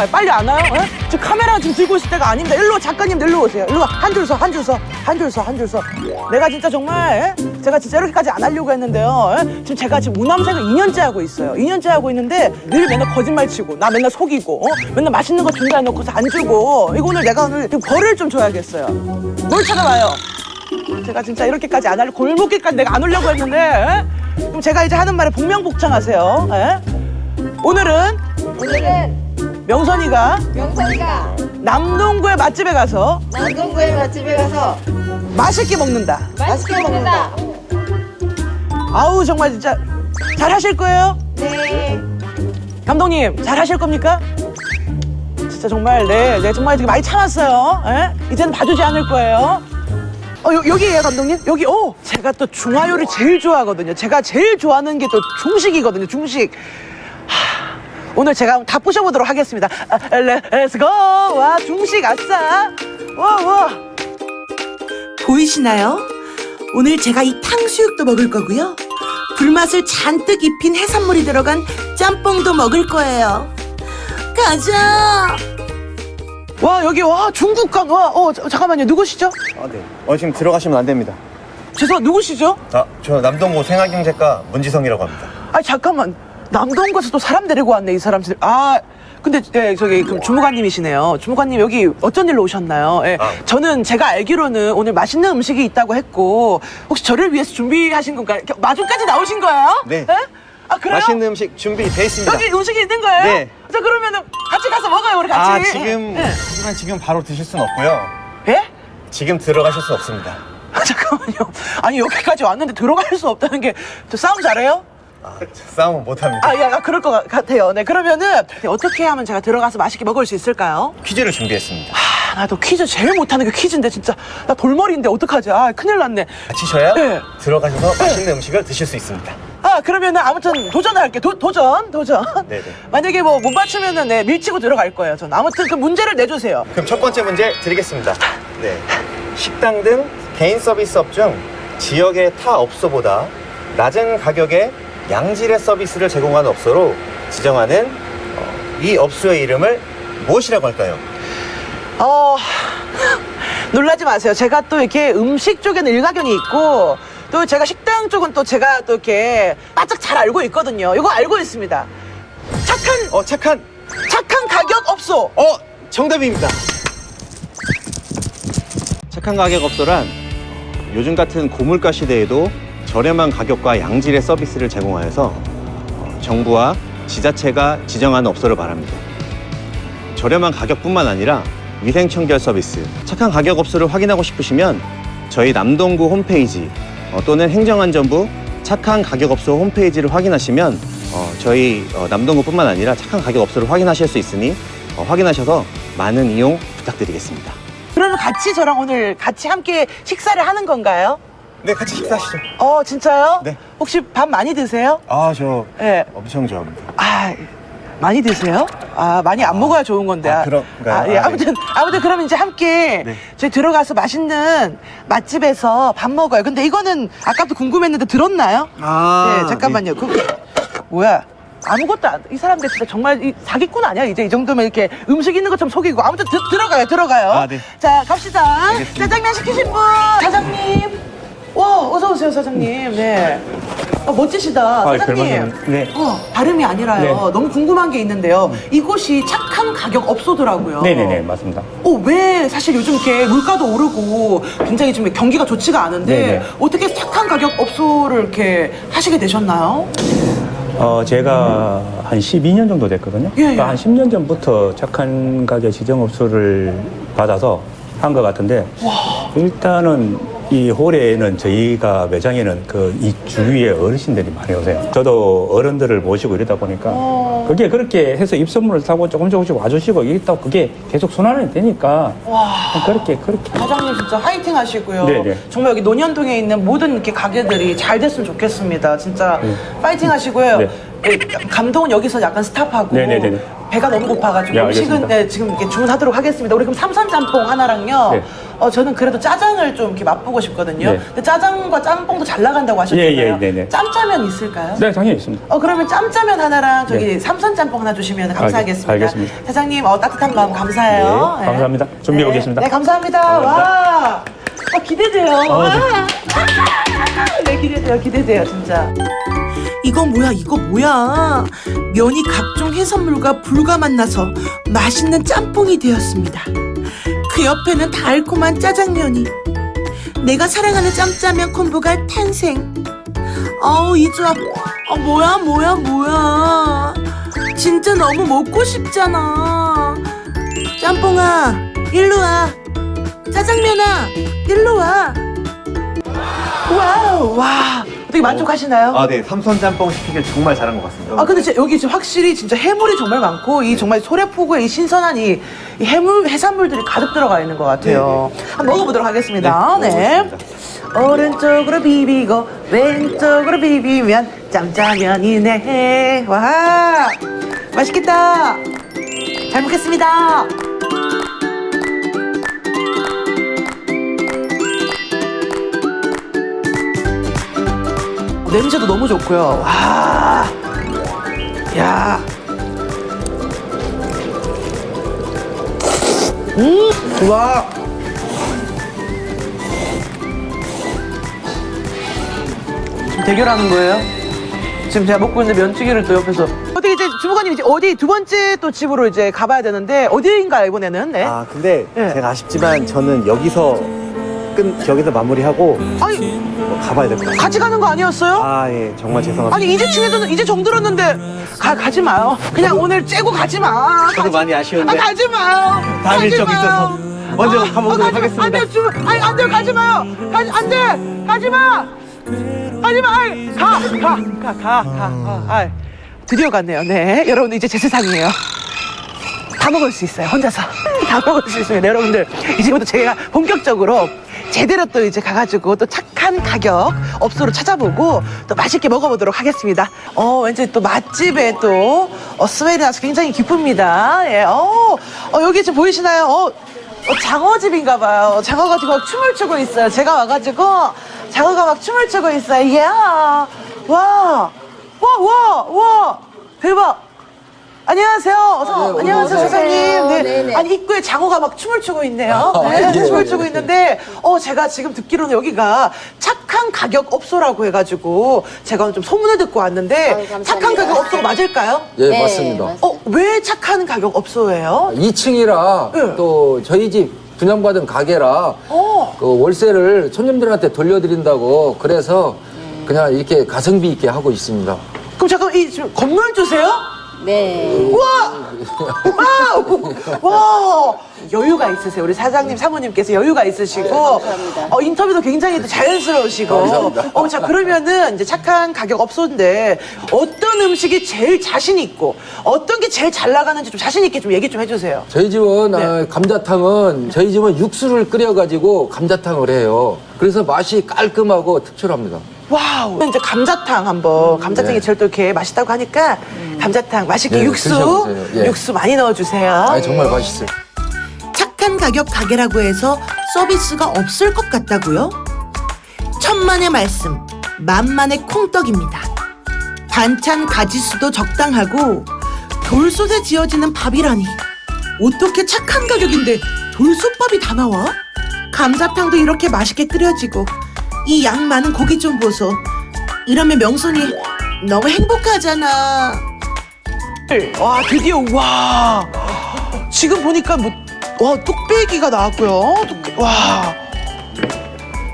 제발 빨리 안 와요? 예? 지금 카메라 지금 들고 있을 때가 아닙니다. 일로 작가님 일로 오세요. 일로 와. 한 줄 서, 한 줄 서, 한 줄 서, 한 줄 서. 내가 진짜 정말 예? 제가 진짜 이렇게까지 안 하려고 했는데요. 예? 지금 제가 지금 우남색을 2년째 하고 있어요. 2년째 하고 있는데 늘 맨날 거짓말 치고 나 맨날 속이고 어? 맨날 맛있는 거 준다 해놓고서 안 주고 이거 오늘 내가 오늘 좀 벌을 좀 줘야겠어요. 뭘 찾아와요? 제가 진짜 이렇게까지 안 하려 골목길까지 내가 안 오려고 했는데 예? 그럼 제가 이제 하는 말에 복명복창하세요. 예? 오늘은 오늘은 명선이가 명선이가 남동구의 맛집에 가서 남동구의 맛집에 가서 맛있게 먹는다. 맛있게 먹는다. 아우 정말 진짜 잘 하실 거예요? 네. 감독님 잘 하실 겁니까? 진짜 정말 네, 네 정말 되게 많이 참았어요. 예? 이제는 봐주지 않을 거예요. 어 여, 여기에요 감독님? 여기 오 제가 또 중화요리 제일 좋아하거든요. 제가 제일 좋아하는 게 또 중식이거든요. 중식. 하, 오늘 제가 다 부셔보도록 하겠습니다. 아, 렛츠고 와 중식 아싸 와 와 보이시나요? 오늘 제가 이 탕수육도 먹을 거고요. 불맛을 잔뜩 입힌 해산물이 들어간 짬뽕도 먹을 거예요. 가자. 와 여기 와 중국간 와어 잠깐만요 누구시죠? 아, 네. 어, 지금 들어가시면 안 됩니다. 죄송 누구시죠? 아, 저 남동구 생활경제과 문지성이라고 합니다. 아 잠깐만 남동구에서 또 사람 데리고 왔네 이 사람들. 아 근데 예, 저기 그럼 주무관님이시네요. 주무관님 여기 어쩐 일로 오셨나요? 예, 아. 저는 제가 알기로는 오늘 맛있는 음식이 있다고 했고 혹시 저를 위해서 준비하신 건가요? 이렇게 마중까지 나오신 거예요? 네. 예? 아 그래요? 맛있는 음식 준비돼 있습니다. 여기 음식이 있는 거예요? 네. 자 그러면은 같이 가서 먹어요 우리 같이. 아, 지금, 예. 하지만 지금 바로 드실 수는 없고요. 예? 지금 들어가실 수 없습니다. 아, 잠깐만요. 아니 여기까지 왔는데 들어갈 수 없다는 게 저 싸움 잘해요? 아, 싸움은 못합니다. 아, 예, 아, 그럴 것 같아요. 네, 그러면은 네, 어떻게 하면 제가 들어가서 맛있게 먹을 수 있을까요? 퀴즈를 준비했습니다. 아, 나도 퀴즈 제일 못하는 게 퀴즈인데 진짜 나 돌머리인데 어떡하지? 아, 큰일 났네. 다치셔야 네. 들어가셔서 맛있는 음식을 드실 수 있습니다. 아, 그러면은 아무튼 도전을 할게. 도, 도전, 도전. 네네. 만약에 뭐 못 맞추면은 네, 밀치고 들어갈 거예요. 전 아무튼 그 문제를 내주세요. 그럼 첫 번째 문제 드리겠습니다. 네. 식당 등 개인 서비스업 중 지역의 타 업소보다 낮은 가격에 양질의 서비스를 제공하는 업소로 지정하는 어, 이 업소의 이름을 무엇이라고 할까요? 어, 놀라지 마세요. 제가 또 이렇게 음식 쪽에는 일가견이 있고, 또 제가 식당 쪽은 또 제가 또 이렇게 바짝 잘 알고 있거든요. 이거 알고 있습니다. 착한, 어, 착한, 착한 가격 업소. 어, 정답입니다. 착한 가격 업소란 요즘 같은 고물가 시대에도 저렴한 가격과 양질의 서비스를 제공하여서 어, 정부와 지자체가 지정하는 업소를 말합니다. 저렴한 가격뿐만 아니라 위생 청결 서비스, 착한 가격 업소를 확인하고 싶으시면 저희 남동구 홈페이지 어, 또는 행정안전부 착한 가격 업소 홈페이지를 확인하시면 어, 저희 어, 남동구뿐만 아니라 착한 가격 업소를 확인하실 수 있으니 어, 확인하셔서 많은 이용 부탁드리겠습니다. 그러면 같이 저랑 오늘 같이 함께 식사를 하는 건가요? 네, 같이 식사하시죠. 어, 진짜요? 네. 혹시 밥 많이 드세요? 아, 저 예. 엄청 좋아합니다. 아, 많이 드세요? 아, 많이 안 먹어야 좋은 건데. 아, 그런가요? 아, 예. 아, 네. 아무튼, 아무튼 그럼 이제 함께 네. 저희 들어가서 맛있는 맛집에서 밥 먹어요. 근데 이거는 아까부터 궁금했는데 들었나요? 아, 네, 잠깐만요. 그, 뭐야? 아무것도 안, 이 사람들 진짜 정말 이 사기꾼 아니야? 이제 이 정도면 이렇게 음식 있는 것처럼 속이고. 아무튼 드- 들어가요, 들어가요. 아, 네. 자, 갑시다. 짜장면 시키신 분! 사장님! 와, 어서 오세요, 사장님. 네. 어, 멋지시다. 아, 사장님. 별말씀. 네. 어, 발음이 아니라요. 네. 너무 궁금한 게 있는데요. 이곳이 착한 가격 업소더라고요. 네네네 맞습니다. 어, 왜 사실 요즘 이렇게 물가도 오르고 굉장히 좀 경기가 좋지가 않은데 네네. 어떻게 착한 가격 업소를 이렇게 하시게 되셨나요? 어 제가 한 12년 정도 됐거든요. 예, 예. 그러니까 한 10년 전부터 착한 가게 지정 업소를 받아서 한 것 같은데 일단은 이 홀에는 저희가 매장에는 그 이 주위에 어르신들이 많이 오세요. 저도 어른들을 모시고 이러다 보니까 어. 그게 그렇게 해서 입소문을 타고 조금 조금씩 와주시고 이랬다고 그게 계속 순환이 되니까 와. 그렇게 그렇게 사장님 진짜 화이팅 하시고요. 네네. 정말 여기 논현동에 있는 모든 이렇게 가게들이 잘 됐으면 좋겠습니다. 진짜 네. 파이팅 하시고요. 네. 예, 감독은 여기서 약간 스탑하고 네네네네. 배가 너무 고파가지고 네, 음식은 알겠습니다. 네, 지금 이렇게 주문하도록 하겠습니다. 우리 그럼 삼선 짬뽕 하나랑요. 네. 어 저는 그래도 짜장을 좀 이렇게 맛보고 싶거든요. 네. 근데 짜장과 짬뽕도 잘 나간다고 하셨잖아요. 예, 예, 네, 네. 짬짜면 있을까요? 네, 당연히 있습니다. 어 그러면 짬짜면 하나랑 저기 네. 삼선 짬뽕 하나 주시면 감사하겠습니다. 알겠- 알겠습니다. 사장님 어, 따뜻한 마음 감사해요. 네, 감사합니다. 준비해 네. 오겠습니다. 네 감사합니다. 와, 어, 기대돼요. 와. 네 기대돼요, 기대돼요 진짜. 이거 뭐야 이거 뭐야 면이 각종 해산물과 불과 만나서 맛있는 짬뽕이 되었습니다 그 옆에는 달콤한 짜장면이. 내가 사랑하는 짬짜면 콤보가 탄생. 어우 이 조합. 어, 뭐야 뭐야 뭐야. 진짜 너무 먹고 싶잖아. 짬뽕아 일로 와. 짜장면아 일로 와. 와우, 와. 되게 만족하시나요? 아, 네. 삼선 짬뽕 시키길 정말 잘한 것 같습니다. 아 근데 진짜 여기 지금 확실히 진짜 해물이 정말 많고 이 정말 소래포구의 이 신선한 이, 이 해물 해산물들이 가득 들어가 있는 것 같아요. 한번 먹어보도록 하겠습니다. 네, 네. 오른쪽으로 비비고 왼쪽으로 비비면 짬짜면이네. 와 맛있겠다. 잘 먹겠습니다. 냄새도 너무 좋고요. 와. 야. 음, 와. 지금 대결하는 거예요? 지금 제가 먹고 있는 면치기를 또 옆에서 어떻게 이제 주무관님 이제 어디 두 번째 또 집으로 이제 가봐야 되는데 어디인가요 이번에는? 네. 아, 근데 네. 제가 아쉽지만 저는 여기서 끝, 여기서 마무리하고 아니 가봐야 될 것 같아요. 같이 가는 거 아니었어요? 아, 예. 정말 죄송합니다. 아니 이제 친해졌는 이제 정들었는데 가 가지 마요. 그냥 오늘 째고 가지 마. 저도 가지- 많이 아쉬운데. 아, 가지 마요. 다음 가지 일정이 마요. 있어서 먼저 아, 가보도록 아, 가지 마. 하겠습니다. 안 돼, 주, 아니 안 돼, 가지 마요. 가지 안 돼, 가지 마. 가지 마. 아이, 가, 가, 가, 가, 가. 아, 아이. 드디어 갔네요. 네, 여러분 이제 제 세상이에요. 다 먹을 수 있어요. 혼자서 다 먹을 수 있습니다. 여러분들 이제부터 제가 본격적으로 제대로 또 이제 가가지고 또 착한 가격 업소를 찾아보고 또 맛있게 먹어보도록 하겠습니다. 어 왠지 또 맛집에 또 어, 스멜이 나서 굉장히 기쁩니다. 예, 어, 어 여기 지금 보이시나요? 어, 어, 장어집인가 봐요. 장어가 지금 막 춤을 추고 있어요. 제가 와가지고 장어가 막 춤을 추고 있어요. 이야, 와, 와, 와, 와, 대박. 안녕하세요. 어서, 안녕하세요, 사장님. 네. 네네. 아니, 입구에 장어가 막 춤을 추고 있네요. 네, 춤을 추고 있는데, 어, 제가 지금 듣기로는 여기가 착한 가격 업소라고 해가지고, 제가 오늘 좀 소문을 듣고 왔는데, 아유, 감사합니다. 착한 가격 업소가 맞을까요? 예, 네, 맞습니다. 맞습니다. 어, 왜 착한 가격 업소예요? 2층이라 네. 또 저희 집 분양받은 가게라 어. 그 월세를 손님들한테 돌려드린다고 그래서 그냥 이렇게 가성비 있게 하고 있습니다. 그럼 잠깐, 이, 지금 건물 주세요? 네. 우와! 와우! 와! 여유가 있으세요. 우리 사장님, 사모님께서 여유가 있으시고, 감사합니다. 어, 인터뷰도 굉장히 또 자연스러우시고. 감사합니다. 어, 자, 그러면은 이제 착한 가격 업소인데, 어떤 음식이 제일 자신 있고, 어떤 게 제일 잘 나가는지 좀 자신 있게 좀 얘기 좀 해주세요. 저희 집은 네. 아, 감자탕은 저희 집은 육수를 끓여가지고 감자탕을 해요. 그래서 맛이 깔끔하고 특출합니다. 와우. 이제 감자탕 한번, 감자탕이 네. 제일 또 이렇게 맛있다고 하니까, 감자탕 맛있게 네, 육수, 드셔보세요. 예. 육수 많이 넣어주세요. 아 정말 맛있어요. 착한 가격 가게라고 해서 서비스가 없을 것 같다고요? 천만의 말씀, 만만의 콩떡입니다. 반찬 가지수도 적당하고 돌솥에 지어지는 밥이라니 어떻게 착한 가격인데 돌솥밥이 다 나와? 감자탕도 이렇게 맛있게 끓여지고 이 양 많은 고기 좀 보소. 이러면 명순이 너무 행복하잖아. 와 드디어 와 지금 보니까 뭐와 뚝배기가 나왔고요 뚝- 와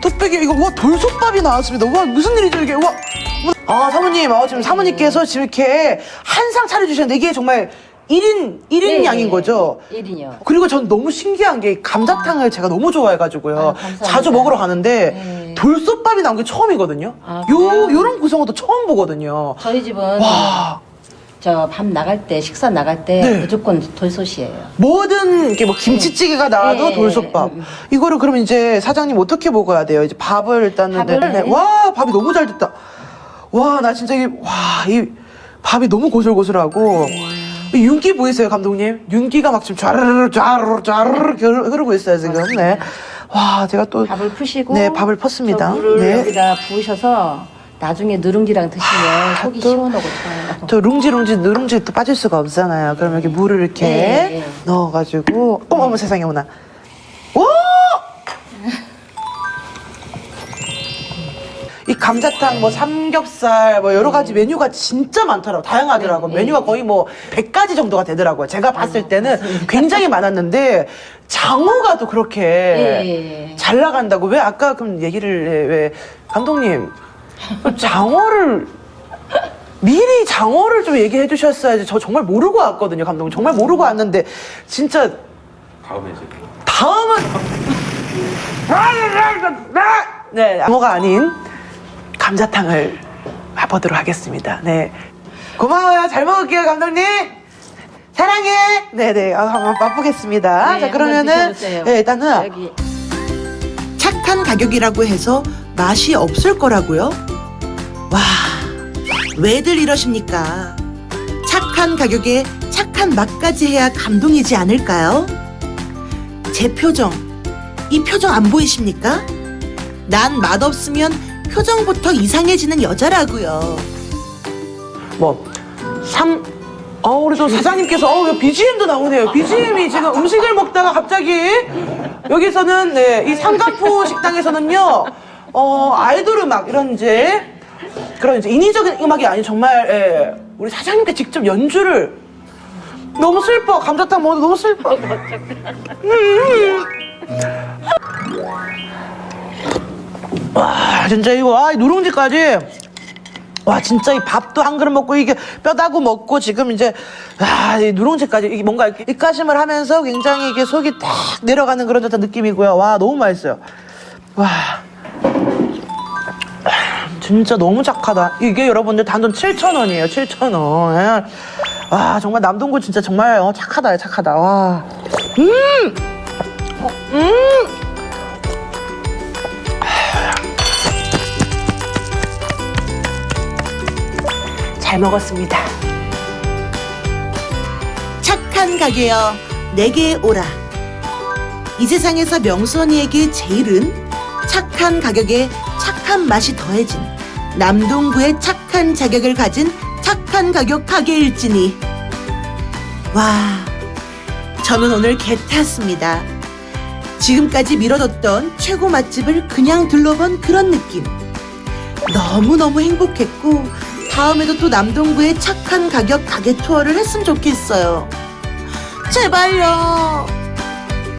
뚝배기 이거 와 돌솥밥이 나왔습니다 와 무슨 일이죠 이게 와 아 사모님 아 지금 사모님께서 지금 이렇게 한 상 차려주셨는데 이게 정말 1인 1인 네. 양인 거죠 1인이요. 그리고 전 너무 신기한 게 감자탕을 제가 너무 좋아해가지고요. 아유, 감사합니다. 자주 먹으러 가는데 네. 돌솥밥이 나온 게 처음이거든요. 아, 요 그래요? 요런 구성은 또 처음 보거든요. 저희 집은 와 저 밥 나갈 때 식사 나갈 때 네. 무조건 돌솥이에요. 뭐든 이게 뭐 김치찌개가 나와도 네. 돌솥밥. 음, 음. 이거를 그러면 이제 사장님 어떻게 먹어야 돼요? 이제 밥을 일단은 밥을 네. 네. 와 밥이 너무 잘 됐다. 와 나 진짜 이와이 밥이 너무 고슬고슬하고 윤기 보이세요, 감독님? 윤기가 막 지금 좌르르 좌르르 좌르르 흐르- 흐르고 있어요, 지금. 네. 와, 제가 또 밥을 푸시고 네, 밥을 펐습니다. 저 물을 네. 여기다 부으셔서 나중에 누룽지랑 드시면 속이 또- 시원하고 좋아요. 또 룽지룽지 누룽지 또 빠질 수가 없잖아요. 그러면 이렇게 물을 이렇게 네, 네. 넣어가지고 어머 어머 세상에 어머나. 이 감자탕, 뭐 삼겹살, 뭐 여러 가지 메뉴가 진짜 많더라고. 다양하더라고. 네, 메뉴가 거의 뭐 100가지 정도가 되더라고요. 제가 봤을 때는 굉장히 많았는데 장어가 또 그렇게 예. 잘 나간다고. 왜 아까 그럼 얘기를 해, 왜 감독님 장어를 미리 장어를 좀 얘기해 주셨어야지. 저 정말 모르고 왔거든요, 감독님. 정말 모르고 왔는데 진짜 다음에 이제 다음은 네 장어가 아닌 감자탕을 맛보도록 하겠습니다. 네 고마워요. 잘 먹을게요, 감독님. 사랑해. 네네. 아, 한번 맛보겠습니다. 네, 자 한번 그러면은 드셔보세요. 네, 일단은 여기 착한 가격이라고 해서 맛이 없을 거라고요? 와, 왜들 이러십니까? 착한 가격에 착한 맛까지 해야 감동이지 않을까요? 제 표정, 이 표정 안 보이십니까? 난 맛없으면 표정부터 이상해지는 여자라고요. 뭐 삼. 어, 우리 또 사장님께서, 어, BGM도 나오네요. BGM이 지금 음식을 먹다가 갑자기, 여기서는, 네, 이 삼간포 식당에서는요, 어, 아이돌 음악, 이런 이제, 그런 이제 인위적인 음악이 아닌 정말, 예, 우리 사장님께 직접 연주를, 너무 슬퍼. 감자탕 먹어도 너무 슬퍼. 와, 진짜 이거, 아, 이 누룽지까지. 와 진짜 이 밥도 한 그릇 먹고 이게 뼈다구 먹고 지금 이제 아이 누룽지까지 이게 뭔가 입가심을 하면서 굉장히 이게 속이 탁 내려가는 그런 듯한 느낌이고요. 와 너무 맛있어요. 와 진짜 너무 착하다. 이게 여러분들 단돈 7,000원이에요. 7,000원. 와 정말 남동구 진짜 정말 어, 착하다 착하다. 와. 음. 어, 음. 잘 먹었습니다. 착한 가게여 내게 오라. 이 세상에서 명수 언니에게 제일은 착한 가격에 착한 맛이 더해진 남동구의 착한 자격을 가진 착한 가격 가게일지니. 와, 저는 오늘 개 탔습니다. 지금까지 미뤄뒀던 최고 맛집을 그냥 둘러본 그런 느낌. 너무너무 행복했고, 다음에도 또 남동구의 착한 가격 가게 투어를 했으면 좋겠어요. 제발요.